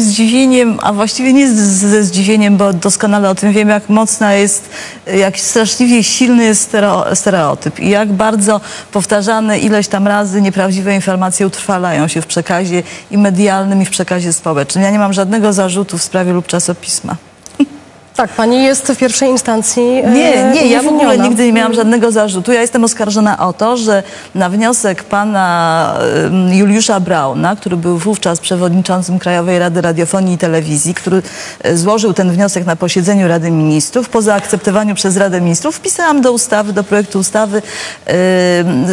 zdziwieniem, a właściwie nie ze zdziwieniem, bo doskonale o tym wiem, jak mocna jest, jak straszliwie silny jest stereo, stereotyp i jak bardzo powtarzane ileś tam razy nieprawdziwe informacje utrwalają się w przekazie i medialnym, i w przekazie społecznym. Ja nie mam żadnego zarzutu w sprawie lub czasopisma. Tak, pani jest w pierwszej instancji e, Nie, nie, ja w ogóle nigdy nie miałam żadnego zarzutu. Ja jestem oskarżona o to, że na wniosek pana Juliusza Brauna, który był wówczas przewodniczącym Krajowej Rady Radiofonii i Telewizji, który e, złożył ten wniosek na posiedzeniu Rady Ministrów, po zaakceptowaniu przez Radę Ministrów wpisałam do ustawy, do projektu ustawy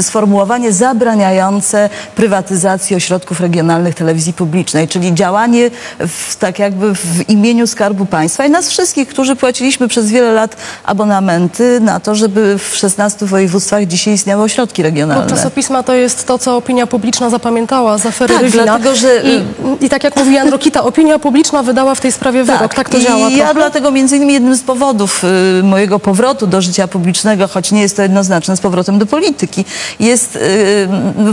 sformułowanie zabraniające prywatyzacji ośrodków regionalnych telewizji publicznej, czyli działanie w, tak jakby w imieniu Skarbu Państwa i nas wszystkich, którzy płaciliśmy przez wiele lat abonamenty na to, żeby w 16 województwach dzisiaj istniały ośrodki regionalne. czasopisma to jest to, co opinia publiczna zapamiętała z afery Tak, Rywina. dlatego, że- I, I tak jak mówi Jan Rokita, opinia publiczna wydała w tej sprawie wyrok. Tak to i działa ja trochę? dlatego między innymi jednym z powodów y, mojego powrotu do życia publicznego, choć nie jest to jednoznaczne z powrotem do polityki, jest y,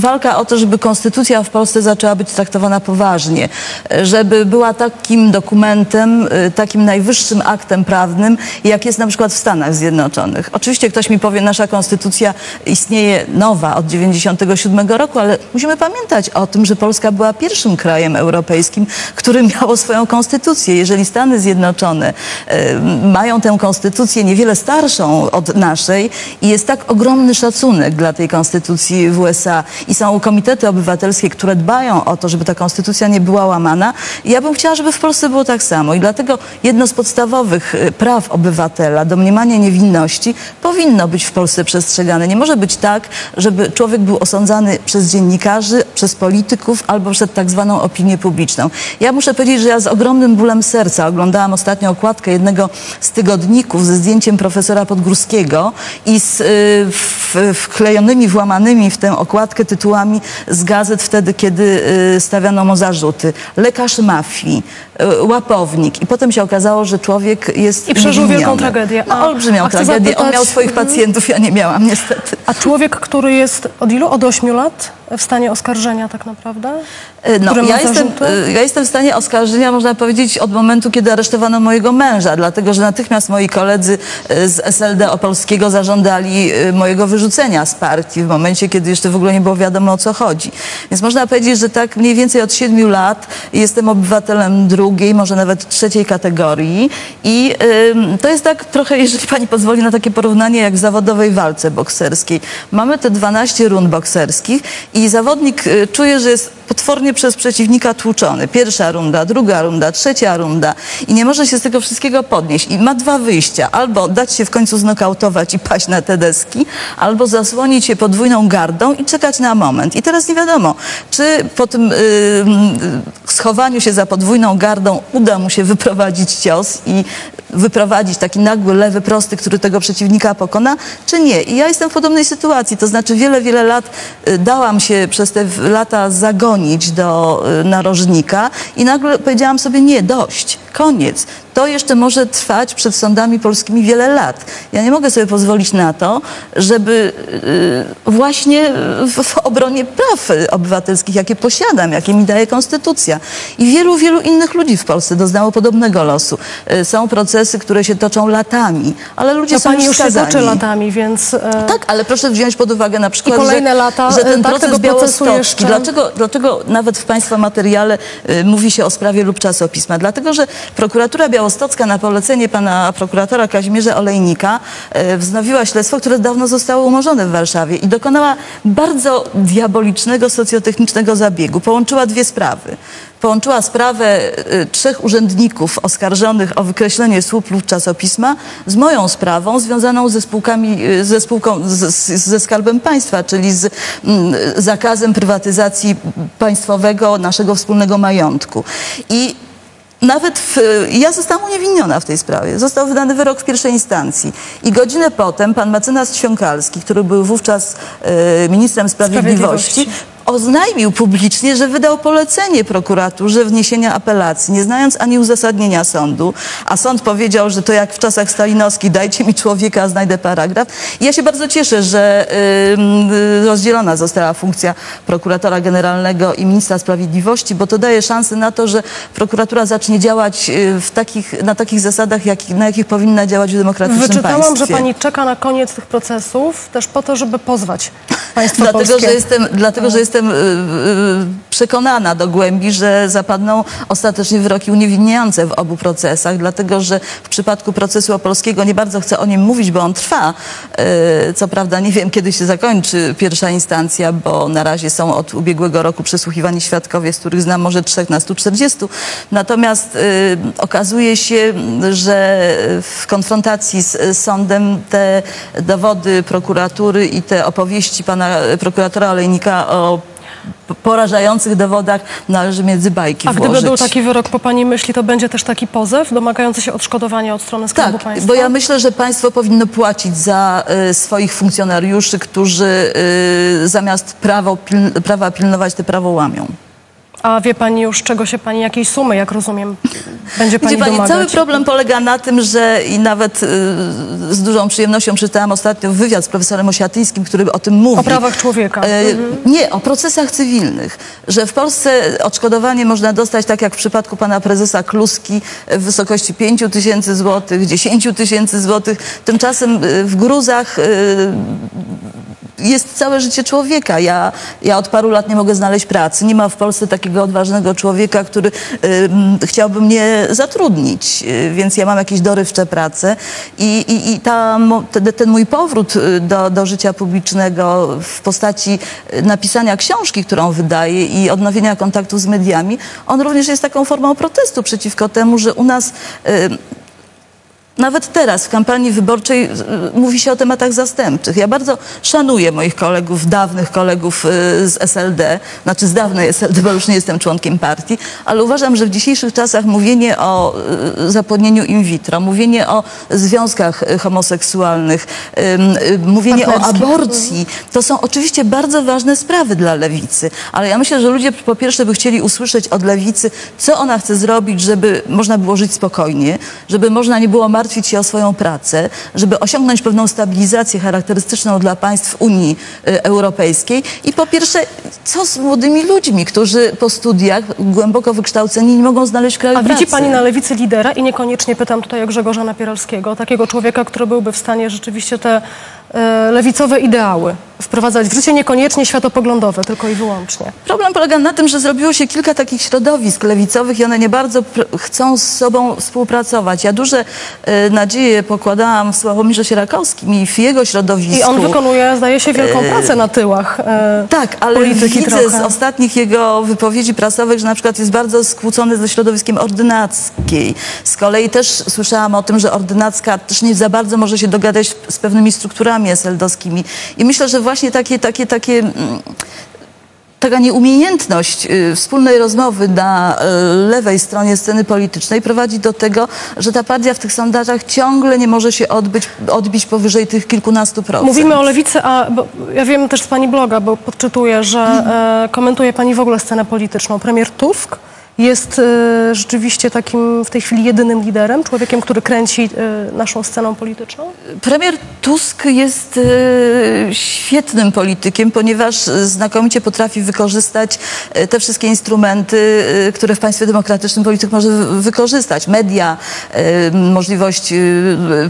walka o to, żeby konstytucja w Polsce zaczęła być traktowana poważnie, y, żeby była takim dokumentem, y, takim najwyższym aktem prawnym, jak jest na przykład w Stanach Zjednoczonych. Oczywiście ktoś mi powie, nasza konstytucja istnieje nowa od 97 roku, ale musimy pamiętać o tym, że Polska była pierwszym krajem europejskim, który miało swoją konstytucję. Jeżeli Stany Zjednoczone mają tę konstytucję niewiele starszą od naszej i jest tak ogromny szacunek dla tej konstytucji w USA i są komitety obywatelskie, które dbają o to, żeby ta konstytucja nie była łamana, ja bym chciała, żeby w Polsce było tak samo. I dlatego jedno z podstawowych e, praw obywatela, domniemanie niewinności, powinno być w Polsce przestrzegane. Nie może być tak, żeby człowiek był osądzany przez dziennikarzy, przez polityków albo przed tak zwaną opinię publiczną. Ja muszę powiedzieć, że ja z ogromnym bólem serca oglądałam ostatnio okładkę jednego z tygodników ze zdjęciem profesora Podgórskiego i z y, wklejonymi, włamanymi w tę okładkę tytułami z gazet wtedy, kiedy y, stawiano mu zarzuty. Lekarz mafii, y, łapownik. I potem się okazało, że człowiek jest I przeżył wielką tragedię. No, olbrzymią tragedię. On zapytać- miał swoich pacjentów, ja nie miałam niestety. A człowiek, który jest od ilu? Od 8 lat w stanie oskarżenia tak naprawdę? No, Który ma ja, jestem, y, ja jestem w stanie oskarżenia, można powiedzieć, od momentu, kiedy aresztowano mojego męża, dlatego że natychmiast moi koledzy y, z SLD Opolskiego zażądali y, mojego wyrzucenia z partii w momencie, kiedy jeszcze w ogóle nie było wiadomo o co chodzi. Więc można powiedzieć, że tak mniej więcej od siedmiu lat jestem obywatelem drugiej, może nawet trzeciej kategorii i ym, to jest tak trochę, jeżeli pani pozwoli na takie porównanie, jak w zawodowej walce bokserskiej. Mamy te 12 rund bokserskich i zawodnik y, czuje, że jest potwornie przez przeciwnika tłuczony. Pierwsza runda, druga runda, trzecia runda i nie może się z tego wszystkiego podnieść. I ma dwa wyjścia. Albo dać się w końcu znokautować i paść na te deski, albo zasłonić się podwójną gardą i czekać na moment. I teraz nie wiadomo, czy po tym y, y, schowaniu się za podwójną gardą uda mu się wyprowadzić cios i wyprowadzić taki nagły, lewy, prosty, który tego przeciwnika pokona, czy nie. I ja jestem w podobnej sytuacji. To znaczy wiele, wiele lat y, dałam się przez te lata zagonić do y, narożnika i nagle powiedziałam sobie nie, dość, koniec. To jeszcze może trwać przed sądami polskimi wiele lat. Ja nie mogę sobie pozwolić na to, żeby y, właśnie w, obronie praw y, obywatelskich, jakie posiadam, jakie mi daje konstytucja. I wielu, wielu innych ludzi w Polsce doznało podobnego losu. Y, Są procesy, które się toczą latami, ale ludzie No są pani już się toczy latami, więc... e, Tak, ale proszę wziąć pod uwagę na przykład, kolejne że, lata, że ten tak, proces białostocki, jeszcze- dlaczego, dlaczego nawet w Państwa materiale y, mówi się o sprawie lub czasopisma? Dlatego, że prokuratura białostocka na polecenie pana prokuratora Kazimierza Olejnika y, wznowiła śledztwo, które dawno zostało umorzone w Warszawie i dokonała bardzo diabolicznego socjotechnicznego zabiegu. Połączyła dwie sprawy. Połączyła sprawę y, trzech urzędników oskarżonych o wykreślenie słów lub czasopisma z moją sprawą związaną ze spółkami, y, ze spółką, z, ze Skarbem Państwa, czyli z mm, zakazem prywatyzacji państwowego naszego wspólnego majątku. I nawet w, ja zostałam uniewinniona w tej sprawie. Został wydany wyrok w pierwszej instancji. I godzinę potem pan mecenas Świąkalski, który był wówczas e, ministrem sprawiedliwości, Sprawiedliwości. Oznajmił publicznie, że wydał polecenie prokuraturze wniesienia apelacji, nie znając ani uzasadnienia sądu, a sąd powiedział, że to jak w czasach stalinowskich, dajcie mi człowieka, a znajdę paragraf. I ja się bardzo cieszę, że ym, y, rozdzielona została funkcja prokuratora generalnego i ministra sprawiedliwości, bo to daje szansę na to, że prokuratura zacznie działać y, w takich, na takich zasadach, jak, na jakich powinna działać w demokratycznym Wyczytałam, państwie. że pani czeka na koniec tych procesów też po to, żeby pozwać państwo Dlatego, polskie. że jestem, dlatego, że jestem y, y, przekonana do głębi, że zapadną ostatecznie wyroki uniewinniające w obu procesach, dlatego, że w przypadku procesu opolskiego nie bardzo chcę o nim mówić, bo on trwa. Y, Co prawda nie wiem, kiedy się zakończy pierwsza instancja, bo na razie są od ubiegłego roku przesłuchiwani świadkowie, z których znam może trzech na 140. Natomiast okazuje się, że w konfrontacji z sądem te dowody prokuratury i te opowieści pana prokuratora Olejnika o porażających dowodach należy między bajki A włożyć. gdyby był taki wyrok po pani myśli, to będzie też taki pozew domagający się odszkodowania od strony Skarbu Tak, Państwa? bo ja myślę, że państwo powinno płacić za y, swoich funkcjonariuszy, którzy y, zamiast prawo, piln, prawa pilnować, te prawo łamią. A wie pani już, czego się pani, jakiej sumy, jak rozumiem, będzie pani pani, domagać? cały problem polega na tym, że i nawet y, z dużą przyjemnością czytałam ostatnio wywiad z profesorem Osiatyńskim, który o tym mówi. O prawach człowieka. E, Mhm. Nie, o procesach cywilnych. Że w Polsce odszkodowanie można dostać, tak jak w przypadku pana prezesa Kluski, w wysokości 5 tysięcy złotych, 10 tysięcy złotych. Tymczasem y, w gruzach y, jest całe życie człowieka. Ja, ja od paru lat nie mogę znaleźć pracy. Nie ma w Polsce takiego odważnego człowieka, który ym, chciałby mnie zatrudnić. Y, Więc ja mam jakieś dorywcze prace i, i, i ta, ten mój powrót y, do, do życia publicznego w postaci y, napisania książki, którą wydaję i odnowienia kontaktu z mediami, on również jest taką formą protestu przeciwko temu, że u nas y, nawet teraz w kampanii wyborczej y, mówi się o tematach zastępczych. Ja bardzo szanuję moich kolegów, dawnych kolegów y, z SLD, znaczy z dawnej SLD, bo już nie jestem członkiem partii, ale uważam, że w dzisiejszych czasach mówienie o y, zapłodnieniu in vitro, mówienie o związkach homoseksualnych, mówienie o aborcji, to są oczywiście bardzo ważne sprawy dla lewicy, ale ja myślę, że ludzie po pierwsze by chcieli usłyszeć od lewicy, co ona chce zrobić, żeby można było żyć spokojnie, żeby można nie było martwić się o swoją pracę, żeby osiągnąć pewną stabilizację charakterystyczną dla państw Unii y, Europejskiej i po pierwsze, co z młodymi ludźmi, którzy po studiach głęboko wykształceni nie mogą znaleźć kraju A pracy. widzi pani na lewicy lidera i niekoniecznie pytam tutaj o Grzegorza Napieralskiego, takiego człowieka, który byłby w stanie rzeczywiście te e, lewicowe ideały wprowadzać w życie, niekoniecznie światopoglądowe, tylko i wyłącznie. Problem polega na tym, że zrobiło się kilka takich środowisk lewicowych i one nie bardzo chcą z sobą współpracować. Ja duże e, nadzieje pokładałam w Sławomirze Sierakowskim i w jego środowisku. I on wykonuje, zdaje się, wielką pracę na tyłach e, Tak, ale widzę trochę. z ostatnich jego wypowiedzi prasowych, że na przykład jest bardzo skłócony ze środowiskiem ordynackiej. Z kolei też słyszałam o tym, że ordynacka też nie za bardzo może się dogadać z pewnymi strukturami eseldowskimi. I myślę, że właśnie takie, takie, takie... mm, taka nieumiejętność y, wspólnej rozmowy na y, lewej stronie sceny politycznej prowadzi do tego, że ta partia w tych sondażach ciągle nie może się odbyć, odbić powyżej tych kilkunastu procent. Mówimy o lewicy, a ja wiem też z pani bloga, bo podczytuję, że e, komentuje pani w ogóle scenę polityczną. Premier Tusk jest e, rzeczywiście takim w tej chwili jedynym liderem, człowiekiem, który kręci e, naszą sceną polityczną? Premier Tusk jest e, świetnym politykiem, ponieważ znakomicie potrafi wykorzystać te wszystkie instrumenty, które w państwie demokratycznym polityk może wy- wykorzystać. Media, możliwość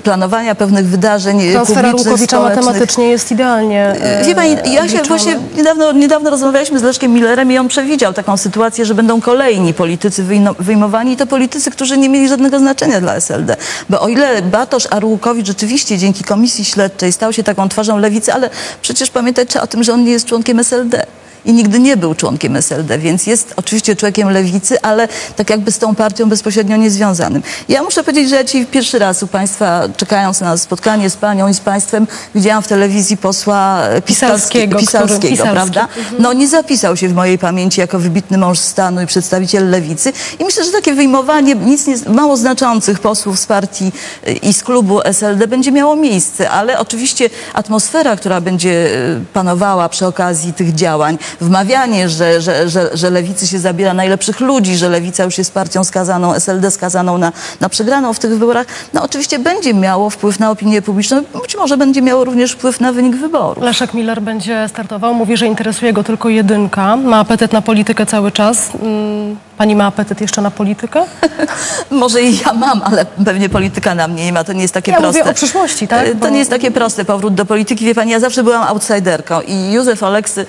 planowania pewnych wydarzeń Transfera Łukowicza matematycznie jest idealnie Wie pani, ja się właśnie niedawno, niedawno rozmawialiśmy z Leszkiem Millerem i on przewidział taką sytuację, że będą kolejni politycy wyjno- wyjmowani to politycy, którzy nie mieli żadnego znaczenia dla SLD. Bo o ile Bartosz Arłukowicz rzeczywiście dzięki komisji śledczej stał się taką twarzą lewicy, ale przecież pamiętać trzeba o tym, że on nie jest członkiem SLD. I nigdy nie był członkiem SLD, więc jest oczywiście człowiekiem lewicy, ale tak jakby z tą partią bezpośrednio niezwiązanym. Ja muszę powiedzieć, że ja ci pierwszy raz u Państwa, czekając na spotkanie z Panią i z Państwem, widziałam w telewizji posła Pisalskiego, Piskalski- który- prawda? No nie zapisał się w mojej pamięci jako wybitny mąż stanu i przedstawiciel lewicy. I myślę, że takie wyjmowanie nic nie, mało znaczących posłów z partii y, i z klubu SLD będzie miało miejsce, ale oczywiście atmosfera, która będzie y, panowała przy okazji tych działań, wmawianie, że, że, że, że lewicy się zabiera najlepszych ludzi, że lewica już jest partią skazaną, SLD skazaną na, na przegraną w tych wyborach, no oczywiście będzie miało wpływ na opinię publiczną, być może będzie miało również wpływ na wynik wyborów. Leszek Miller będzie startował. Mówi, że interesuje go tylko jedynka. Ma apetyt na politykę cały czas. Mm, Pani ma apetyt jeszcze na politykę? Może i ja mam, ale pewnie polityka na mnie nie ma. To nie jest takie Ja proste. mówię o przyszłości, tak? E, Bo- To nie jest takie proste, powrót do polityki. Wie pani, ja zawsze byłam outsiderką i Józef Oleksy,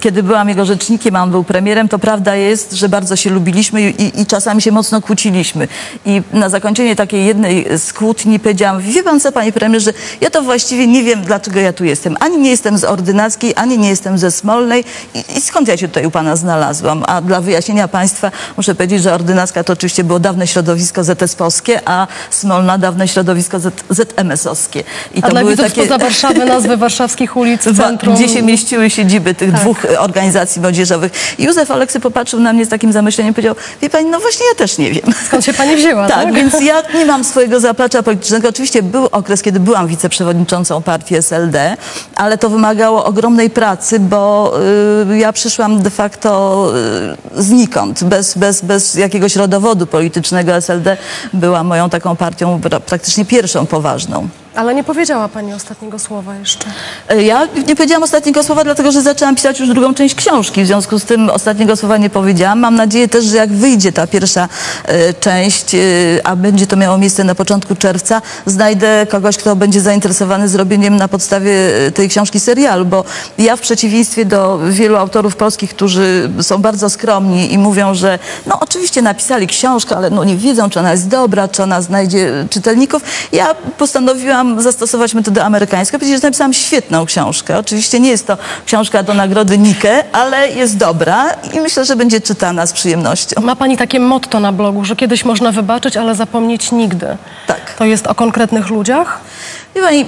kiedy byłam jego rzecznikiem, a on był premierem, to prawda jest, że bardzo się lubiliśmy i, i czasami się mocno kłóciliśmy. I na zakończenie takiej jednej z kłótni powiedziałam, wie pan co, panie premierze, ja to właściwie nie wiem, dlaczego ja tu jestem. Ani nie jestem z Ordynackiej, ani nie jestem ze Smolnej i, i skąd ja się tutaj u pana znalazłam? A dla wyjaśnienia państwa muszę powiedzieć, że Ordynacka to oczywiście było dawne środowisko ZS-owskie, a Smolna dawne środowisko ZMS-owskie. I A dla widzów spoza Warszawy nazwy warszawskich ulic, centrum. Gdzie się mieściły siedziby tych Tak. dwóch organizacji młodzieżowych. I Józef Oleksy popatrzył na mnie z takim zamyśleniem i powiedział, wie pani, no właśnie ja też nie wiem. Skąd się pani wzięła, tak? Tak, więc ja nie mam swojego zaplecza politycznego. Oczywiście był okres, kiedy byłam wiceprzewodniczącą partii SLD, ale to wymagało ogromnej pracy, bo y, ja przyszłam de facto y, znikąd, bez, bez, bez jakiegoś rodowodu politycznego. SLD była moją taką partią pra- praktycznie pierwszą poważną. Ale nie powiedziała pani ostatniego słowa jeszcze. E, Ja nie powiedziałam ostatniego słowa, dlatego że zaczęłam pisać już drugą część książki. W związku z tym ostatniego słowa nie powiedziałam. Mam nadzieję też, że jak wyjdzie ta pierwsza e, część, e, a będzie to miało miejsce na początku czerwca, znajdę kogoś, kto będzie zainteresowany zrobieniem na podstawie tej książki serialu, bo ja w przeciwieństwie do wielu autorów polskich, którzy są bardzo skromni i mówią, że no oczywiście napisali książkę, ale no nie wiedzą, czy ona jest dobra, czy ona znajdzie czytelników. Ja postanowiłam zastosować metodę amerykańską, że napisałam świetną książkę. Oczywiście nie jest to książka do nagrody Nike, ale jest dobra i myślę, że będzie czytana z przyjemnością. Ma pani takie motto na blogu, że kiedyś można wybaczyć, ale zapomnieć nigdy. Tak. To jest o konkretnych ludziach? Wie pani,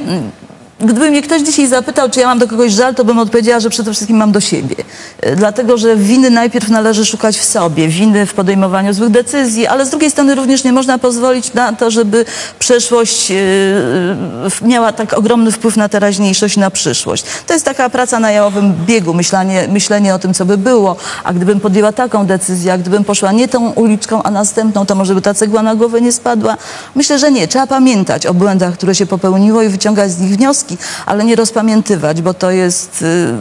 gdyby mnie ktoś dzisiaj zapytał, czy ja mam do kogoś żal, to bym odpowiedziała, że przede wszystkim mam do siebie. E, Dlatego, że winy najpierw należy szukać w sobie, winy w podejmowaniu złych decyzji, ale z drugiej strony również nie można pozwolić na to, żeby przeszłość e, miała tak ogromny wpływ na teraźniejszość na przyszłość. To jest taka praca na jałowym biegu, myślenie, myślenie o tym, co by było, a gdybym podjęła taką decyzję, a gdybym poszła nie tą uliczką, a następną, to może by ta cegła na głowę nie spadła. Myślę, że nie. Trzeba pamiętać o błędach, które się popełniło i wyciągać z nich wnioski, ale nie rozpamiętywać, bo to jest y,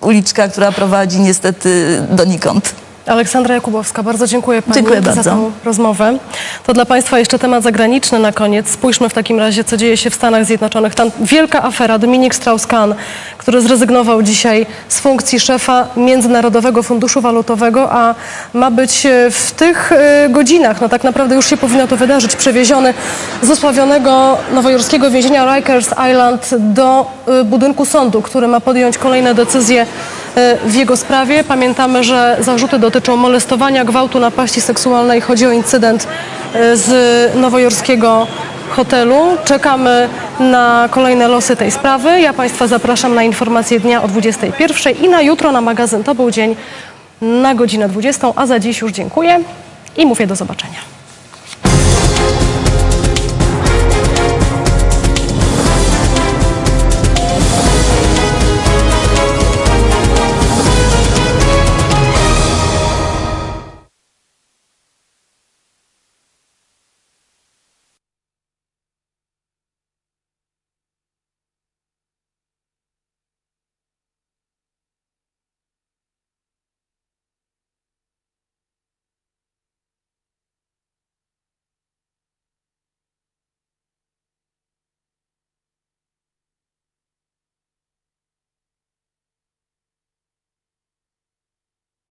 uliczka, która prowadzi niestety donikąd. Aleksandra Jakubowska, bardzo dziękuję Pani Dziękuję za bardzo. tę rozmowę. To dla Państwa jeszcze temat zagraniczny na koniec. Spójrzmy w takim razie, co dzieje się w Stanach Zjednoczonych. Tam wielka afera. Dominik Strauss-Kahn, który zrezygnował dzisiaj z funkcji szefa Międzynarodowego Funduszu Walutowego, a ma być e, w tych e, godzinach, no tak naprawdę już się powinno to wydarzyć, przewieziony z osławionego nowojorskiego więzienia Rikers Island do e, budynku sądu, który ma podjąć kolejne decyzje w jego sprawie. Pamiętamy, że zarzuty dotyczą molestowania, gwałtu, napaści seksualnej. Chodzi o incydent e, z nowojorskiego hotelu. Czekamy na kolejne losy tej sprawy. Ja Państwa zapraszam na informacje dnia o 21 i na jutro na magazyn To był dzień na godzinę 20, a za dziś już dziękuję i mówię do zobaczenia.